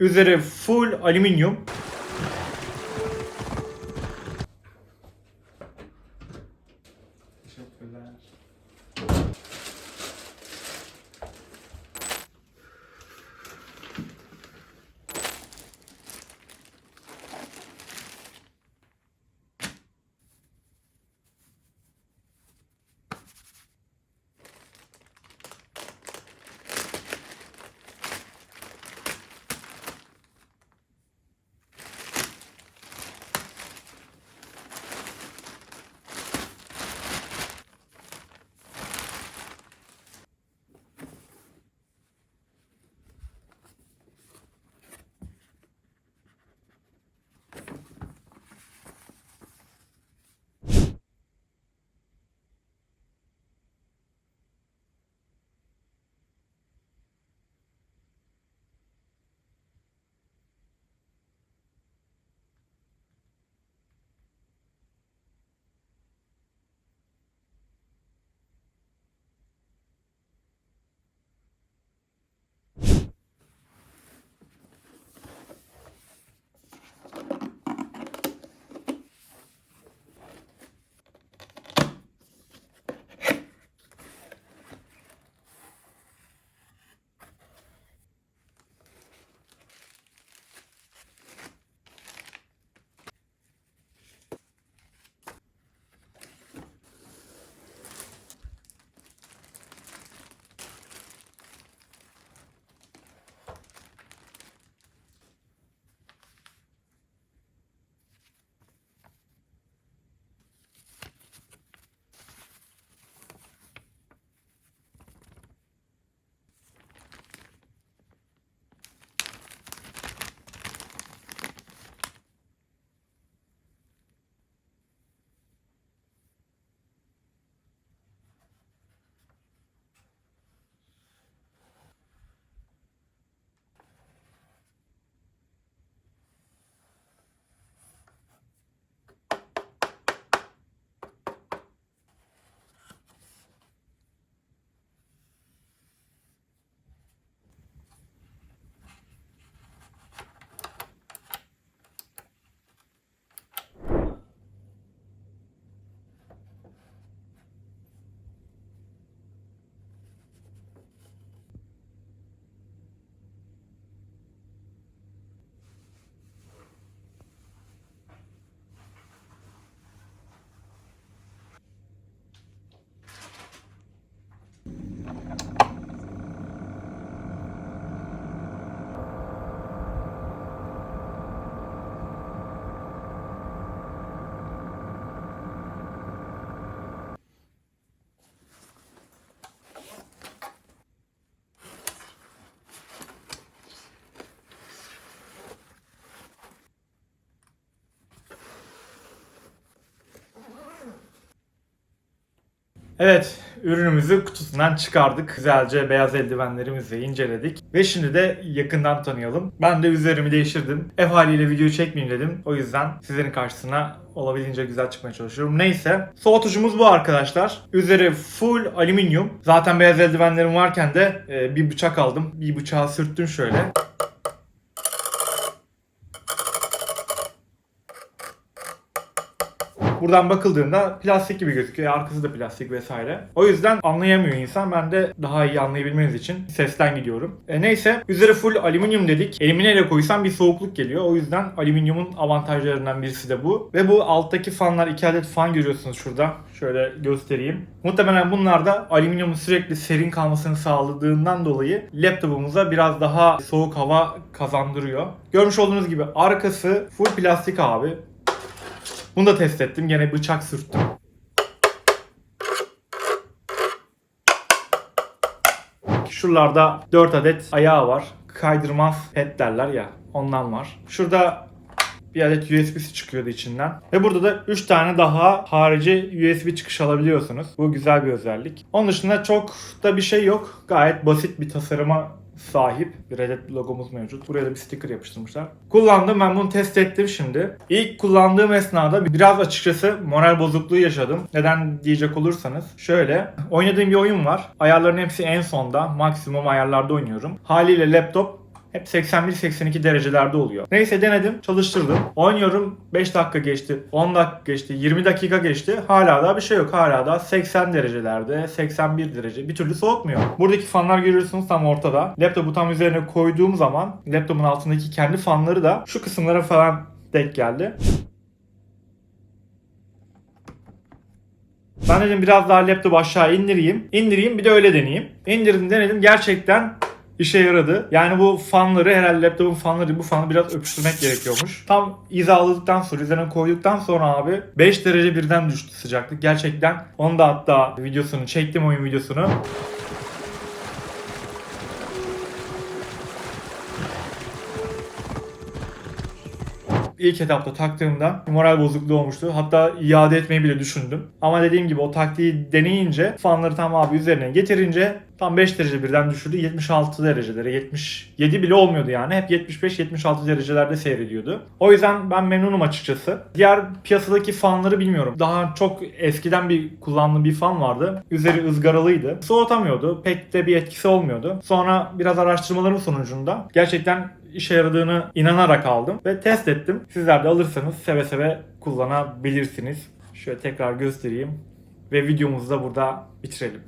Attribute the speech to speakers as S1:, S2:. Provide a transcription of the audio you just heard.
S1: Üzeri full alüminyum. Evet, ürünümüzü kutusundan çıkardık. Güzelce beyaz eldivenlerimizi inceledik. Ve şimdi de yakından tanıyalım. Ben de üzerimi değiştirdim. Ev haliyle video çekmeyeyim dedim. O yüzden sizlerin karşısına olabildiğince güzel çıkmaya çalışıyorum. Neyse, soğutucumuz bu arkadaşlar. Üzeri full alüminyum. Zaten beyaz eldivenlerim varken de e, bir bıçak aldım. Bir bıçağı sürttüm şöyle. Buradan bakıldığında plastik gibi gözüküyor. Arkası da plastik vesaire. O yüzden anlayamıyor insan. Ben de daha iyi anlayabilmeniz için sesten gidiyorum. E, neyse üzeri full alüminyum dedik. Elimi nereye koysam bir soğukluk geliyor. O yüzden alüminyumun avantajlarından birisi de bu. Ve bu alttaki fanlar iki adet fan görüyorsunuz şurada. Şöyle göstereyim. Muhtemelen bunlar da alüminyumun sürekli serin kalmasını sağladığından dolayı laptopumuza biraz daha soğuk hava kazandırıyor. Görmüş olduğunuz gibi arkası full plastik abi. Bunu da test ettim. Gene bıçak sürttüm. Şuralarda 4 adet ayağı var. Kaydırmaz pet derler ya. Ondan var. Şurada bir adet USB'si çıkıyordu içinden. Ve burada da 3 tane daha harici USB çıkış alabiliyorsunuz. Bu güzel bir özellik. Onun dışında çok da bir şey yok. Gayet basit bir tasarıma sahip. Bir adet logomuz mevcut. Buraya da bir sticker yapıştırmışlar. Kullandım ben bunu test ettim şimdi. İlk kullandığım esnada biraz açıkçası moral bozukluğu yaşadım. Neden diyecek olursanız. Şöyle oynadığım bir oyun var. Ayarların hepsi en sonda. Maksimum ayarlarda oynuyorum. Haliyle laptop hep 81-82 derecelerde oluyor. Neyse denedim, çalıştırdım. Oynuyorum 5 dakika geçti, 10 dakika geçti, 20 dakika geçti. Hala da bir şey yok. Hala da 80 derecelerde, 81 derece. Bir türlü soğutmuyor. Buradaki fanlar görüyorsunuz tam ortada. Laptopu tam üzerine koyduğum zaman laptopun altındaki kendi fanları da şu kısımlara falan denk geldi. Ben dedim biraz daha laptopu aşağı indireyim. İndireyim bir de öyle deneyeyim. İndirdim denedim gerçekten işe yaradı. Yani bu fanları herhalde laptopun fanları bu fanı biraz öpüştürmek gerekiyormuş. Tam hizaladıktan sonra üzerine koyduktan sonra abi 5 derece birden düştü sıcaklık. Gerçekten onu da hatta videosunu çektim oyun videosunu. İlk etapta taktığımda moral bozukluğu olmuştu. Hatta iade etmeyi bile düşündüm. Ama dediğim gibi o taktiği deneyince fanları tam abi üzerine getirince tam 5 derece birden düşürdü. 76 derecelere 77 bile olmuyordu yani. Hep 75-76 derecelerde seyrediyordu. O yüzden ben memnunum açıkçası. Diğer piyasadaki fanları bilmiyorum. Daha çok eskiden bir kullandığım bir fan vardı. Üzeri ızgaralıydı. Soğutamıyordu. Pek de bir etkisi olmuyordu. Sonra biraz araştırmalarım sonucunda gerçekten işe yaradığını inanarak aldım ve test ettim. Sizler de alırsanız seve seve kullanabilirsiniz. Şöyle tekrar göstereyim ve videomuzu da burada bitirelim.